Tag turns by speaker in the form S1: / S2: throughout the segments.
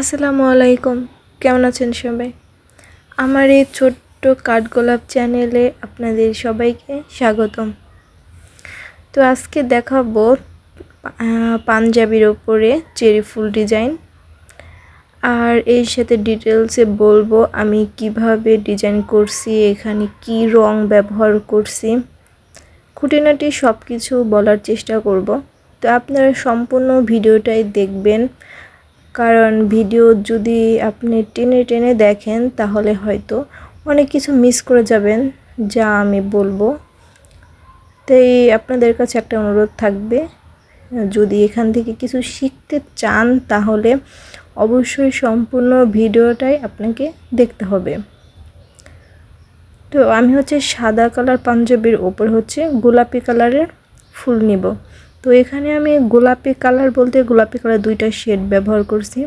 S1: আসসালামু আলাইকুম। কেমন আছেন সবাই? আমার এই ছোট্ট কাঠগোলাপ চ্যানেলে আপনাদের সবাইকে স্বাগতম। তো আজকে দেখাবো পাঞ্জাবির ওপরে চেরি ফুল ডিজাইন। আর এর সাথে ডিটেলসে বলব আমি কীভাবে ডিজাইন করছি, এখানে কি রং ব্যবহার করছি। খুঁটিনাটি সব কিছু বলার চেষ্টা করব। তো আপনারা সম্পূর্ণ ভিডিওটাই দেখবেন। কারণ ভিডিও যদি আপনি টেনে টেনে দেখেন, তাহলে হয়তো অনেক কিছু মিস করে যাবেন, যা আমি বলব। তাই আপনাদের কাছে একটা অনুরোধ থাকবে, যদি এখান থেকে কিছু শিখতে চান, তাহলে অবশ্যই সম্পূর্ণ ভিডিওটাই আপনাকে দেখতে হবে। তো আমি হচ্ছে সাদা কালার পাঞ্জাবির ওপর হচ্ছে গোলাপি কালারের ফুল নিব। তো এখানে আমি গোলাপি কালার বলতে গোলাপি কালার দুইটা শেড ব্যবহার করছি।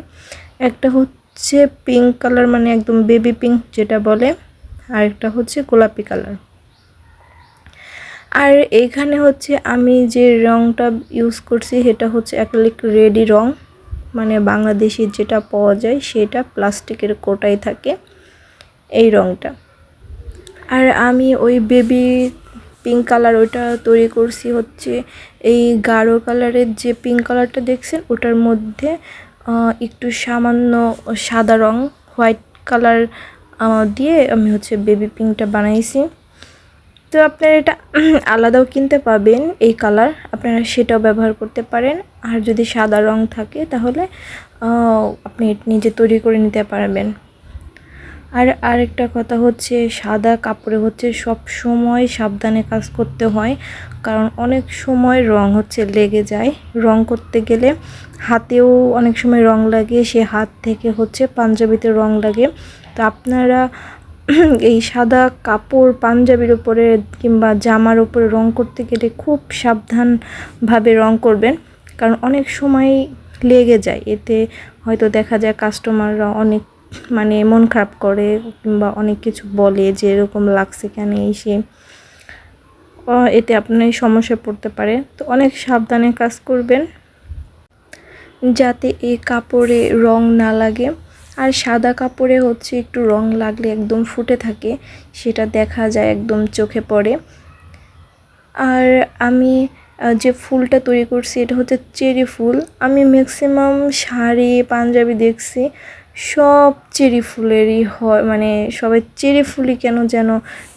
S1: একটা হচ্ছে পিঙ্ক কালার মানে একদম বেবি পিঙ্ক যেটা বলে, আর একটা হচ্ছে গোলাপি কালার। আর এখানে হচ্ছে আমি যে রংটা ইউজ করছি সেটা হচ্ছে অ্যাক্রিলিক রেডি রং মানে বাংলাদেশি যেটা পাওয়া যায় সেটা প্লাস্টিকের কোটাই থাকে এই রংটা। আর আমি ওই বেবি পিঙ্ক কালার ওইটা তৈরি করছি হচ্ছে এই গাঢ় কালারের যে পিঙ্ক কালারটা দেখছেন ওটার মধ্যে একটু সামান্য সাদা রং হোয়াইট কালার দিয়ে আমি হচ্ছে বেবি পিঙ্কটা বানাইছি। তো আপনারা এটা আলাদাও কিনতে পাবেন এই কালার আপনারা সেটাও ব্যবহার করতে পারেন। আর যদি সাদা রং থাকে তাহলে আপনি নিজে তৈরি করে নিতে পারবেন। আর আরেকটা কথা হচ্ছে, সাদা কাপড়ে হচ্ছে সব সময় সাবধানে কাজ করতে হয়। কারণ অনেক সময় রং হচ্ছে লেগে যায়। রং করতে গেলে হাতেও অনেক সময় রং লাগে, সে হাত থেকে হচ্ছে পাঞ্জাবিতে রং লাগে। তো আপনারা এই সাদা কাপড় পাঞ্জাবির উপরে কিংবা জামার উপরে রং করতে গেলে খুব সাবধানভাবে রং করবেন। কারণ অনেক সময় লেগে যায়। এতে হয়তো দেখা যায় কাস্টমাররা অনেক মানে মন খারাপ করে কিংবা অনেক কিছু বলে যে এরকম লাগছে কেন এসে এতে আপনার সমস্যায় পড়তে পারে। তো অনেক সাবধানে কাজ করবেন যাতে এই কাপড়ে রং না লাগে। আর সাদা কাপড়ে হচ্ছে একটু রং লাগলে একদম ফুটে থাকে, সেটা দেখা যায় একদম চোখে পড়ে। আর আমি যে ফুলটা তৈরি করছি, এটা হচ্ছে চেরি ফুল। আমি ম্যাক্সিমাম শাড়ি, পাঞ্জাবি দেখছি। সব চেরি ফুলেরই হয় মানে সবাই চেরি ফুলই কেন যেন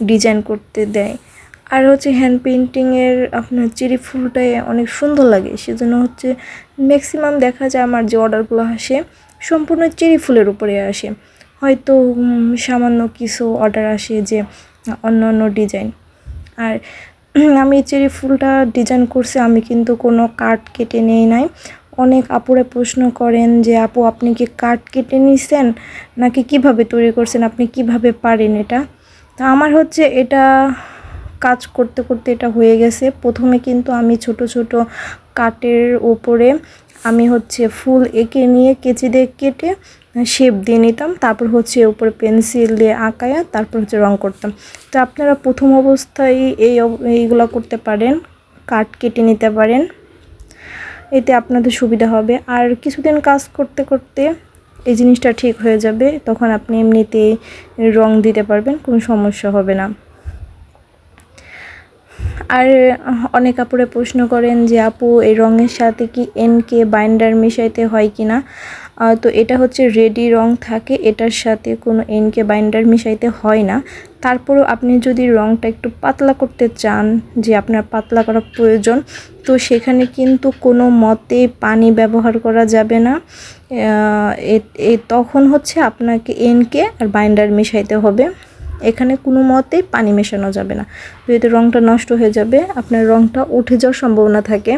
S1: ডিজাইন করতে দেয়। আর হচ্ছে হ্যান্ড পেন্টিংয়ের আপনার চেরি ফুলটাই অনেক সুন্দর লাগে, সেজন্য হচ্ছে ম্যাক্সিমাম দেখা যায় আমার যে অর্ডারগুলো আসে, সম্পূর্ণ চেরি ফুলের উপরে আসে। হয়তো সামান্য কিছু অর্ডার আসে যে অন্য অন্য ডিজাইন আর আমি চেরি ফুলটা ডিজাইন করছি, আমি কিন্তু কোনো কাঠ কেটে নেই নাই। অনেক আপুরে প্রশ্ন করেন যে, আপু, আপনি কি কাঠ কেটে নিছেন? নাকি কীভাবে তৈরি করছেন? আপনি কীভাবে পারেন এটা? তা আমার হচ্ছে এটা কাজ করতে করতে এটা হয়ে গেছে। প্রথমে কিন্তু আমি ছোট ছোট কাঠের ওপরে আমি হচ্ছে ফুল এঁকে নিয়ে কেচি দিয়ে কেটে শেপ দিয়ে নিতাম। তারপর হচ্ছে উপরে পেন্সিল দিয়ে আঁকায়া তারপর হচ্ছে রং করতাম। তো আপনারা প্রথম অবস্থায় এই এইগুলো করতে পারেন, কাঠ কেটে নিতে পারেন। এতে আপনাদের সুবিধা হবে। আর কিছুদিন কাজ করতে করতে এই জিনিসটা ঠিক হয়ে যাবে, তখন আপনি এমনিতে রং দিতে পারবেন, কোনো সমস্যা হবে না। আর অনেক আপুরে প্রশ্ন করেন যে, আপু, এই রঙের সাথে কি এনকে বাইন্ডার মিশাইতে হয় কি না? তো এটা হচ্ছে রেডি রং থাকে, এটার সাথে কোনো এনকে বাইন্ডার মিশাইতে হয় না। তারপরেও আপনি যদি রংটা একটু পাতলা করতে চান, যে আপনার পাতলা করা প্রয়োজন, তো সেখানে কিন্তু কোনো মতে পানি ব্যবহার করা যাবে না। এ- তখন হচ্ছে আপনাকে এনকে আর বাইন্ডার মিশাইতে হবে। এখানে কোনো মতেই পানি মেশানো যাবে না। যদি রংটা নষ্ট হয়ে যাবে, আপনার রংটা উঠে যাওয়ার সম্ভাবনা থাকে।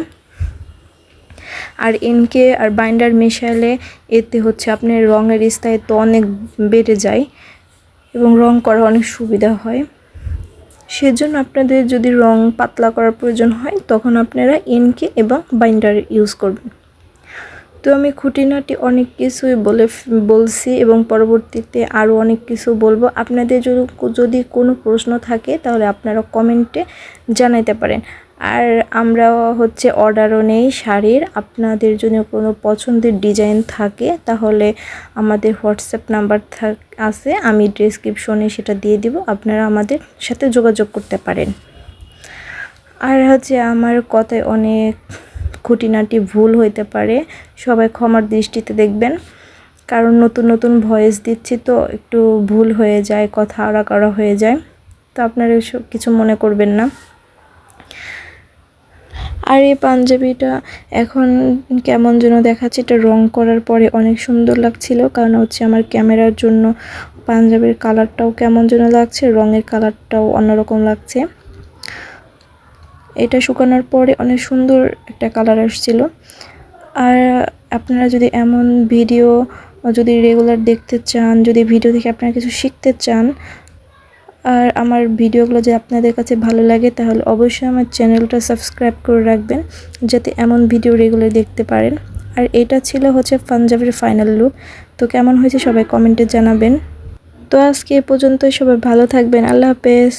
S1: আর এনকে আর বাইন্ডার মেশালে এতে হচ্ছে আপনার রঙের স্থায়িত্ব অনেক বেড়ে যায়। এবং রং করা অনেক সুবিধা হয়। সেজন্য আপনাদের যদি রং পাতলা করার প্রয়োজন হয়, তখন আপনারা এনকে এবং বাইন্ডার ইউজ করবেন। তো আমি খুঁটিনাটি অনেক কিছুই বলে বলছি এবং পরবর্তীতে আরও অনেক কিছু বলব। আপনাদের যদি কোনো প্রশ্ন থাকে, তাহলে আপনারা কমেন্টে জানাইতে পারেন। আর আমরা হচ্ছে অর্ডারও নেই শাড়ির। আপনাদের যদি কোনো পছন্দের ডিজাইন থাকে, তাহলে আমাদের হোয়াটসঅ্যাপ নাম্বার থাক আছে। আমি ডিসক্রিপশনে সেটা দিয়ে দিব। আপনারা আমাদের সাথে যোগাযোগ করতে পারেন। আর হচ্ছে আমার কথায় অনেক খুঁটিনাটি ভুল হইতে পারে। সবাই ক্ষমার দৃষ্টিতে দেখবেন। কারণ নতুন নতুন ভয়েস দিচ্ছি তো একটু ভুল হয়ে যায়, কথা আড়া করা হয়ে যায়। তো আপনারা কিছু মনে করবেন না। আর এই পাঞ্জাবিটা এখন কেমন যেন দেখাচ্ছে, এটা রং করার পরে অনেক সুন্দর লাগছিল, কারণ হচ্ছে আমার ক্যামেরার জন্য পাঞ্জাবির কালারটাও কেমন যেন লাগছে, রঙের কালারটাও অন্যরকম লাগছে। এটা শুকানোর পরে অনেক সুন্দর একটা কালার আসছিল। আর আপনারা যদি এমন ভিডিও যদি রেগুলার দেখতে চান, যদি ভিডিও দেখে আপনারা কিছু শিখতে চান আর আমার ভিডিওগুলো যদি আপনাদের কাছে ভালো লাগে, তাহলে অবশ্যই আমার চ্যানেলটা সাবস্ক্রাইব করে রাখবেন, যাতে এমন ভিডিও রেগুলার দেখতে পারেন। আর এটা ছিল হচ্ছে পাঞ্জাবের ফাইনাল লুক তো কেমন হয়েছে সবাই কমেন্টে জানাবেন। তো আজকে এ পর্যন্তই, সবাই ভালো থাকবেন। আল্লাহ হাফেজ।